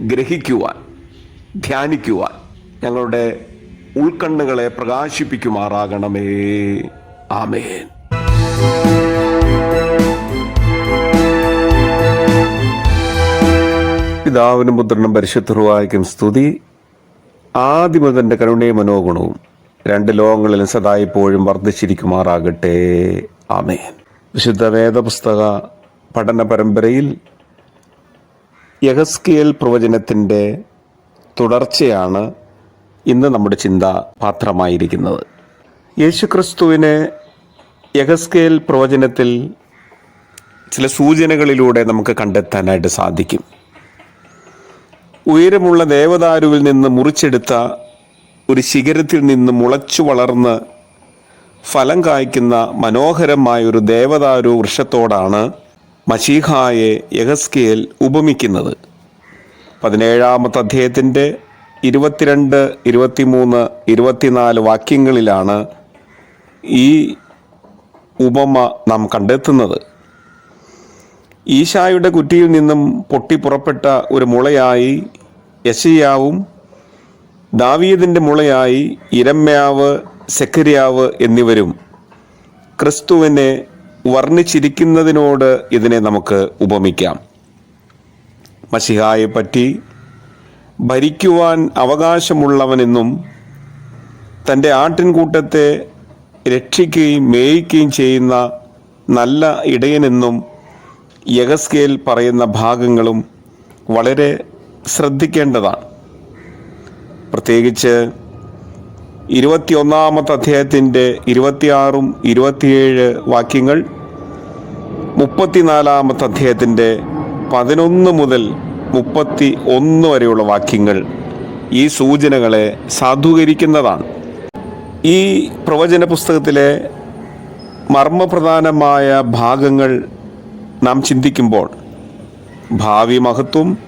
ഗ്രഹിക്കുവാൻ ധ്യാനിക്കുവാൻ ഞങ്ങളുടെ ഉൾക്കണ്ണുകളെ പ്രകാശിപ്പിക്കുമാറാകണമേ. ആമേൻ. പിതാവിനും പുത്രനും പരിശുദ്ധർവായിക്കും സ്തുതി. ആദ്യമതന്റെ കരുണയും മനോഗുണവും രണ്ട് ലോകങ്ങളിലും സദായിപ്പോഴും വർദ്ധിച്ചിരിക്കുമാറാകട്ടെ. ആമേൻ. വിശുദ്ധ വേദപുസ്തക പഠന പരമ്പരയിൽ യഹസ്കിയൽ പ്രവചനത്തിന്റെ തുടർച്ചയാണ് ഇന്ന് നമ്മുടെ ചിന്ത പാത്രമായിരിക്കുന്നത്. യേശുക്രിസ്തുവിനെ യഹസ്കേൽ പ്രവചനത്തിൽ ചില സൂചനകളിലൂടെ നമുക്ക് കണ്ടെത്താനായിട്ട് സാധിക്കും. ഉയരമുള്ള ദേവദാരുവിൽ നിന്ന് മുറിച്ചെടുത്ത ഒരു ശിഖരത്തിൽ നിന്ന് മുളച്ചു വളർന്ന് ഫലം കായ്ക്കുന്ന മനോഹരമായ ഒരു ദേവദാരു വൃക്ഷത്തോടാണ് മഷീഹായെ യഹസ്കേൽ ഉപമിക്കുന്നത്. പതിനേഴാമത്തെ അധ്യായത്തിന്റെ ഇരുപത്തിരണ്ട് ഇരുപത്തിമൂന്ന് ഇരുപത്തിനാല് വാക്യങ്ങളിലാണ് ഈ ഉപമ നാം കണ്ടെത്തുന്നത്. ഈശായുടെ കുറ്റിയിൽ നിന്നും പൊട്ടിപ്പുറപ്പെട്ട ഒരു മുളയായി യശയാവും ദാവീദിന്റെ മുളയായി ഇരമ്യാവ് സെക്കരിയാവ് എന്നിവരും ക്രിസ്തുവിനെ വർണിച്ചിരിക്കുന്നതിനോട് ഇതിനെ നമുക്ക് ഉപമിക്കാം. മഷിഹായെ പറ്റി ഭരിക്കുവാൻ അവകാശമുള്ളവനെന്നും തന്റെ ആട്ടിൻകൂട്ടത്തെ രക്ഷിക്കുകയും മേയിക്കുകയും ചെയ്യുന്ന നല്ല ഇടയനെന്നും യഗസ്കേൽ പറയുന്ന ഭാഗങ്ങളും വളരെ ശ്രദ്ധിക്കേണ്ടതാണ്. പ്രത്യേകിച്ച് ഇരുപത്തിയൊന്നാമത്തെ അധ്യായത്തിന്റെ ഇരുപത്തിയാറും ഇരുപത്തിയേഴ് വാക്യങ്ങൾ മുപ്പത്തിനാലാമത്തെ അധ്യായത്തിന്റെ പതിനൊന്ന് മുതൽ മുപ്പത്തി ഒന്ന് വരെയുള്ള വാക്യങ്ങൾ ഈ സൂചനകളെ സാധൂകരിക്കുന്നതാണ്. ഈ പ്രവചന പുസ്തകത്തിലെ മർമ്മപ്രധാനമായ ഭാഗങ്ങൾ നാം ചിന്തിക്കുമ്പോൾ ഭാവി മഹത്വം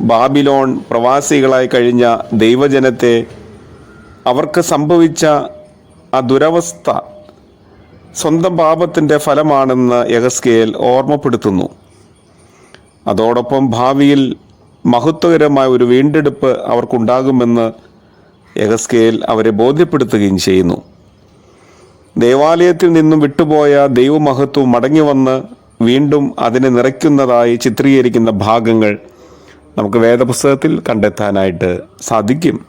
ബാബിലോൺ പ്രവാസികളായി കഴിഞ്ഞ ദൈവജനത്തെ അവർക്ക് സംഭവിച്ച ആ ദുരവസ്ഥ സ്വന്തം പാപത്തിന്റെ ഫലമാണെന്ന് യഹസ്കേൽ ഓർമ്മപ്പെടുത്തുന്നു. അതോടൊപ്പം ഭാവിയിൽ മഹത്വകരമായ ഒരു വീണ്ടെടുപ്പ് അവർക്കുണ്ടാകുമെന്ന് യഹസ്കേൽ അവരെ ബോധ്യപ്പെടുത്തുകയും ചെയ്യുന്നു. ദേവാലയത്തിൽ നിന്നും വിട്ടുപോയ ദൈവമഹത്വം മടങ്ങി വന്ന് വീണ്ടും അതിനെ നിറയ്ക്കുന്നതായി ചിത്രീകരിക്കുന്ന ഭാഗങ്ങൾ നമുക്ക് വേദപുസ്തകത്തിൽ കണ്ടെത്താനായിട്ട് സാധിക്കും.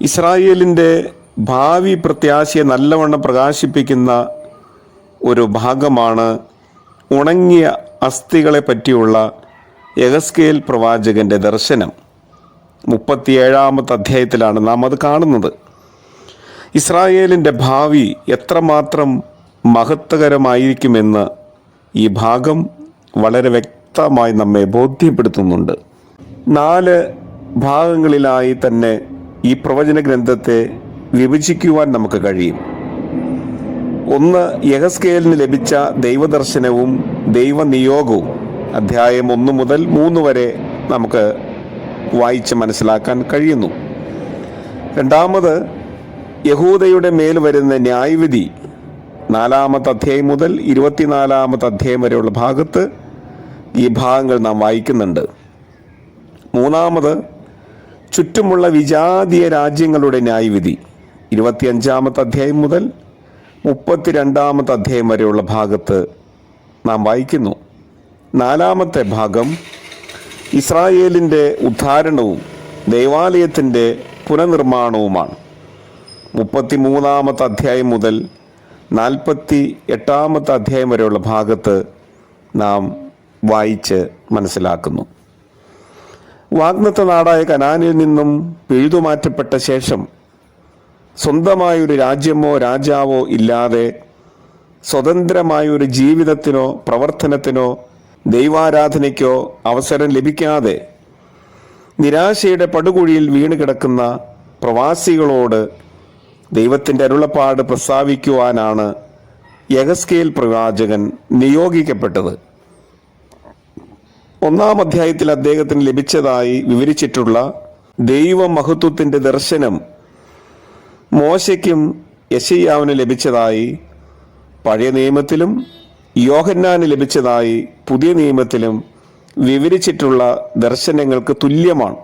ഇസ്രായേലിന്റെ ഭാവി പ്രത്യാശയെ നല്ലവണ്ണം പ്രകാശിപ്പിക്കുന്ന ഒരു ഭാഗമാണ് ഉണങ്ങിയ അസ്ഥികളെ പറ്റിയുള്ള യഗസ്കേൽ പ്രവാചകന്റെ ദർശനം. മുപ്പത്തിയേഴാമത്തെ അധ്യായത്തിലാണ് നാം അത് കാണുന്നത്. ഇസ്രായേലിന്റെ ഭാവി എത്രമാത്രം മഹത്വകരമായിരിക്കുമെന്ന് ഈ ഭാഗം വളരെ വ്യക്തമായി നമ്മെ ബോധ്യപ്പെടുത്തുന്നുണ്ട്. നാല് ഭാഗങ്ങളിലായി തന്നെ ഈ പ്രവചന ഗ്രന്ഥത്തെ വിഭജിക്കുവാൻ നമുക്ക് കഴിയും. ഒന്ന് യഹസ്കേലിന് ലഭിച്ച ദൈവദർശനവും ദൈവനിയോഗവും. അധ്യായം ഒന്ന് മുതൽ മൂന്ന് വരെ നമുക്ക് വായിച്ച് മനസ്സിലാക്കാൻ കഴിയുന്നു. രണ്ടാമത് യഹൂദയുടെ മേൽ വരുന്ന ന്യായവിധി. നാലാമത്തെ അധ്യായം മുതൽ ഇരുപത്തിനാലാമത്തെ അധ്യായം വരെയുള്ള ഭാഗത്ത് ഈ ഭാഗങ്ങൾ നാം വായിക്കുന്നുണ്ട്. മൂന്നാമത് ചുറ്റുമുള്ള വിജാതീയ രാജ്യങ്ങളുടെ ന്യായവിധി. ഇരുപത്തിയഞ്ചാമത്തെ അധ്യായം മുതൽ മുപ്പത്തിരണ്ടാമത്തെ അധ്യായം വരെയുള്ള ഭാഗത്ത് നാം വായിക്കുന്നു. നാലാമത്തെ ഭാഗം ഇസ്രായേലിന്റെ ഉദ്ധാരണവും ദൈവാലയത്തിന്റെ പുനർനിർമ്മാണവുമാണ്. മുപ്പത്തിമൂന്നാമത്തെ അധ്യായം മുതൽ നാൽപ്പത്തി എട്ടാമത്തെ അധ്യായം വരെയുള്ള ഭാഗത്ത് നാം വായിച്ച് മനസ്സിലാക്കുന്നു. വാഗ്നത്ത നാടായ കനാനിൽ നിന്നും പിഴുതുമാറ്റപ്പെട്ട ശേഷം സ്വന്തമായൊരു രാജ്യമോ രാജാവോ ഇല്ലാതെ സ്വതന്ത്രമായൊരു ജീവിതത്തിനോ പ്രവർത്തനത്തിനോ ദൈവാരാധനയ്ക്കോ അവസരം ലഭിക്കാതെ നിരാശയുടെ പടുകുഴിയിൽ വീണ് കിടക്കുന്ന പ്രവാസികളോട് ദൈവത്തിന്റെ അരുളപ്പാട് പ്രസ്താവിക്കുവാനാണ് യഗസ്കേൽ പ്രവാചകൻ നിയോഗിക്കപ്പെട്ടത്. ഒന്നാം അധ്യായത്തിൽ അദ്ദേഹത്തിന് ലഭിച്ചതായി വിവരിച്ചിട്ടുള്ള ദൈവമഹത്വത്തിന്റെ ദർശനം മോശയ്ക്കും യശയ്യാവിന് ലഭിച്ചതായി പഴയ നിയമത്തിലും യോഹന്നാന് ലഭിച്ചതായി പുതിയ നിയമത്തിലും വിവരിച്ചിട്ടുള്ള ദർശനങ്ങൾക്ക് തുല്യമാണ്.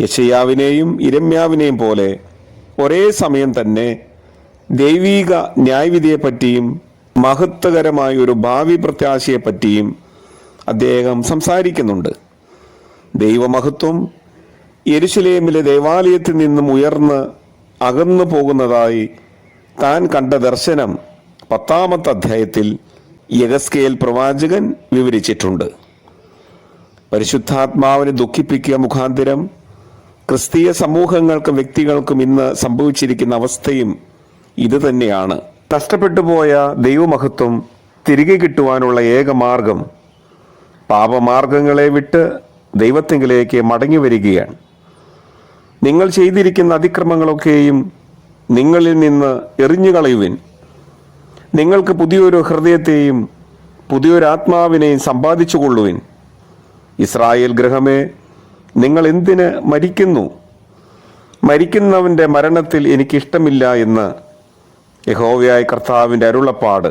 യശയ്യാവിനെയും ഇരമ്യാവിനെയും പോലെ ഒരേ സമയം തന്നെ ദൈവീക ന്യായവിധിയെപ്പറ്റിയും മഹത്വകരമായ ഒരു ഭാവി പ്രത്യാശയെപ്പറ്റിയും അദ്ദേഹം സംസാരിക്കുന്നുണ്ട്. ദൈവമഹത്വം യെരുശലേമിലെ ദേവാലയത്തിൽ നിന്നും ഉയർന്ന് അകന്നു പോകുന്നതായി താൻ കണ്ട ദർശനം പത്താമത്തെ അധ്യായത്തിൽ യഗസ്കേൽ പ്രവാചകൻ വിവരിച്ചിട്ടുണ്ട്. പരിശുദ്ധാത്മാവിനെ ദുഃഖിപ്പിക്കുക മുഖാന്തിരം ക്രിസ്തീയ സമൂഹങ്ങൾക്കും വ്യക്തികൾക്കും ഇന്ന് സംഭവിച്ചിരിക്കുന്ന അവസ്ഥയും ഇത് തന്നെയാണ്. നഷ്ടപ്പെട്ടു പോയ ദൈവമഹത്വം തിരികെ കിട്ടുവാനുള്ള ഏക മാർഗം പാപമാർഗങ്ങളെ വിട്ട് ദൈവത്തെങ്കിലേക്ക് മടങ്ങി വരികയാണ്. നിങ്ങൾ ചെയ്തിരിക്കുന്ന അതിക്രമങ്ങളൊക്കെയും നിങ്ങളിൽ നിന്ന് എറിഞ്ഞു കളയുവിൻ നിങ്ങൾക്ക് പുതിയൊരു ഹൃദയത്തെയും പുതിയൊരു ആത്മാവിനെയും സമ്പാദിച്ചു കൊള്ളുവിൻ ഇസ്രായേൽ ഗ്രഹമേ നിങ്ങൾ എന്തിന് മരിക്കുന്നു? മരിക്കുന്നവന്റെ മരണത്തിൽ എനിക്കിഷ്ടമില്ല എന്ന് യഹോവയായ കർത്താവിന്റെ അരുളപ്പാട്.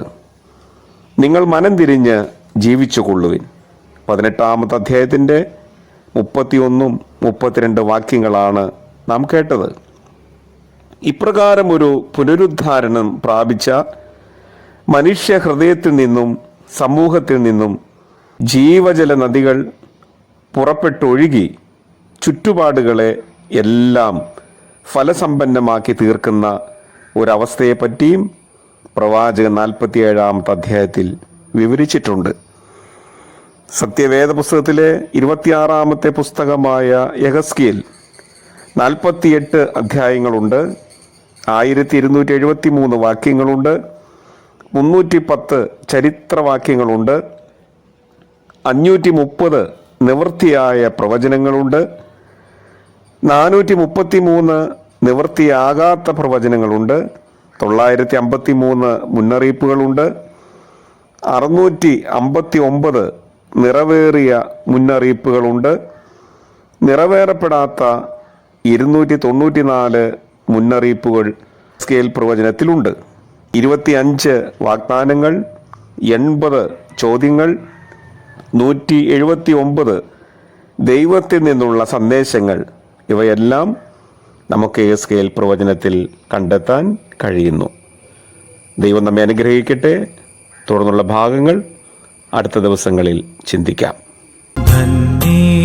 നിങ്ങൾ മനം തിരിഞ്ഞ് ജീവിച്ചു കൊള്ളുവിൻ പതിനെട്ടാമത്തെ അധ്യായത്തിന്റെ മുപ്പത്തിയൊന്നും മുപ്പത്തിരണ്ട് വാക്യങ്ങളാണ് നാം കേട്ടത്. ഇപ്രകാരം ഒരു പുനരുദ്ധാരണം പ്രാപിച്ച മനുഷ്യ ഹൃദയത്തിൽ നിന്നും സമൂഹത്തിൽ നിന്നും ജീവജല നദികൾ പുറപ്പെട്ടൊഴുകി ചുറ്റുപാടുകളെ എല്ലാം ഫലസമ്പന്നമാക്കി തീർക്കുന്ന ഒരവസ്ഥയെപ്പറ്റിയും പ്രവാചകൻ നാൽപ്പത്തിയേഴാമത്തെ അധ്യായത്തിൽ വിവരിച്ചിട്ടുണ്ട്. സത്യവേദ പുസ്തകത്തിലെ ഇരുപത്തിയാറാമത്തെ പുസ്തകമായ യഹസ്കിയിൽ നാൽപ്പത്തിയെട്ട് അധ്യായങ്ങളുണ്ട്. ആയിരത്തി ഇരുന്നൂറ്റി എഴുപത്തി മൂന്ന് വാക്യങ്ങളുണ്ട്. മുന്നൂറ്റി പത്ത് ചരിത്രവാക്യങ്ങളുണ്ട്. അഞ്ഞൂറ്റി മുപ്പത് നിവൃത്തിയായ പ്രവചനങ്ങളുണ്ട്. നാനൂറ്റി മുപ്പത്തി മൂന്ന് നിവൃത്തിയാകാത്ത പ്രവചനങ്ങളുണ്ട്. തൊള്ളായിരത്തി അമ്പത്തി മൂന്ന് മുന്നറിയിപ്പുകളുണ്ട്. അറുന്നൂറ്റി അമ്പത്തി ഒമ്പത് നിറവേറിയ മുന്നറിയിപ്പുകളുണ്ട്. നിറവേറപ്പെടാത്ത ഇരുന്നൂറ്റി തൊണ്ണൂറ്റി നാല് മുന്നറിയിപ്പുകൾ സ്കെയിൽ പ്രവചനത്തിലുണ്ട്. ഇരുപത്തി അഞ്ച് വാഗ്ദാനങ്ങൾ എൺപത് ചോദ്യങ്ങൾ നൂറ്റി എഴുപത്തി ഒമ്പത് ദൈവത്തിൽ നിന്നുള്ള സന്ദേശങ്ങൾ. ഇവയെല്ലാം നമുക്ക് ഈ സ്കെയിൽ പ്രവചനത്തിൽ കണ്ടെത്താൻ കഴിയുന്നു. ദൈവം നമ്മെ അനുഗ്രഹിക്കട്ടെ. തുടർന്നുള്ള ഭാഗങ്ങൾ അടുത്ത ദിവസങ്ങളിൽ ചിന്തിക്കാം. ധന്യേ